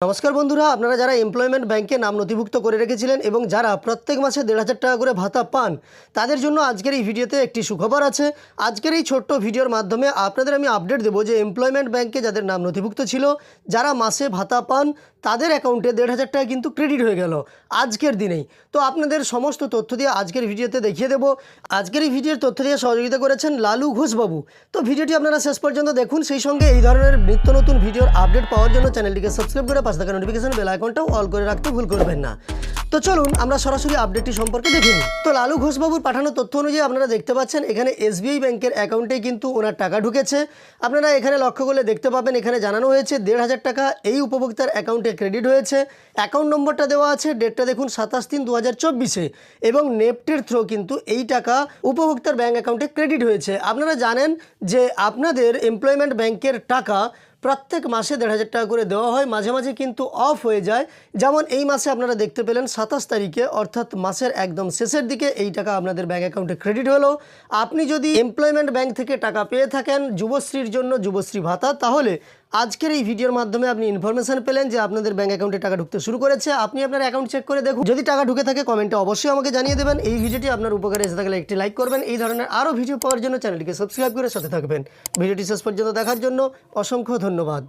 নমস্কার বন্ধুরা, আপনারা যারা এমপ্লয়মেন্ট ব্যাংকে নাম নথিভুক্ত করে রেখেছিলেন এবং যারা প্রত্যেক মাসে দেড় হাজার টাকা করে ভাতা পান, তাদের জন্য আজকের এই ভিডিওতে একটি সুখবর আছে। আজকের এই ছোট্ট ভিডিওর মাধ্যমে আপনাদের আমি আপডেট দেবো যে এমপ্লয়মেন্ট ব্যাংকে যাদের নাম নথিভুক্ত ছিল, যারা মাসে ভাতা পান, তাদের অ্যাকাউন্টে দেড় হাজার টাকা কিন্তু ক্রেডিট হয়ে গেল আজকের দিনেই। তো আপনাদের সমস্ত তথ্য দিয়ে আজকের ভিডিওতে দেখিয়ে দেবো। আজকের এই ভিডিওর তথ্য দিয়ে সহযোগিতা করেছেন লালু ঘোষবাবু। তো ভিডিওটি আপনারা শেষ পর্যন্ত দেখুন, সেই সঙ্গে এই ধরনের নিত্য নতুন ভিডিওর আপডেট পাওয়ার জন্য চ্যানেলটিকে সাবস্ক্রাইব করে পাশে থাকা নোটিফিকেশন বেল আইকনটাও অল করে রাখতে ভুল করবেন না। তো চলুন, আমরা সরাসরি আপডেটটি সম্পর্কে দেখে নিই। তো লালু ঘোষবাবুর পাঠানো তথ্য অনুযায়ী আপনারা দেখতে পাচ্ছেন, এখানে এসবিআই ব্যাংকের অ্যাকাউন্টে কিন্তু ওনার টাকা ঢুকেছে। আপনারা এখানে লক্ষ্য করলে দেখতে পাবেন, এখানে জানানো হয়েছে দেড় হাজার টাকা এই উপভোক্তার অ্যাকাউন্টে ক্রেডিট হয়েছে। অ্যাকাউন্ট নম্বরটা দেওয়া আছে ডেটটা দেখুন সাতাশ তিন দু হাজার চব্বিশে। এবং নেফটের থ্রো কিন্তু এই টাকা উপভোক্তার ব্যাংক অ্যাকাউন্টে ক্রেডিট হয়েছে। আপনারা জানেন যে আপনাদের এমপ্লয়মেন্ট ব্যাংকের টাকা প্রত্যেক মাসে দেড় হাজার টাকা করে দেওয়া হয়, মাঝে মাঝে কিন্তু অফ হয়ে যায়। যেমন এই মাসে আপনারা দেখতে পেলেন সাতাশ তারিখে, অর্থাৎ মাসের একদম শেষের দিকে এই টাকা আপনাদের ব্যাঙ্ক অ্যাকাউন্টে ক্রেডিট হলো। আপনি যদি এমপ্লয়মেন্ট ব্যাংক থেকে টাকা পেয়ে থাকেন যুবশ্রীর জন্য, যুবশ্রী ভাতা, তাহলে আজকের এই ভিডিওর মাধ্যমে আপনি ইনফরমেশন পেলেন যে আপনাদের ব্যাঙ্ক অ্যাকাউন্টে টাকা ঢুকতে শুরু করেছে। আপনি আপনার অ্যাকাউন্ট চেক করে দেখুন। যদি টাকা ঢুকে থাকে কমেন্টে অবশ্যই আমাকে জানিয়ে দেবেন। এই ভিডিওটি আপনার উপকারে এসে থাকলে একটি লাইক করবেন। এই ধরনের আরও ভিডিও পাওয়ার জন্য চ্যানেলটিকে সাবস্ক্রাইব করে সাথে থাকবেন। ভিডিওটি শেষ পর্যন্ত দেখার জন্য অসংখ্য ধন্যবাদ।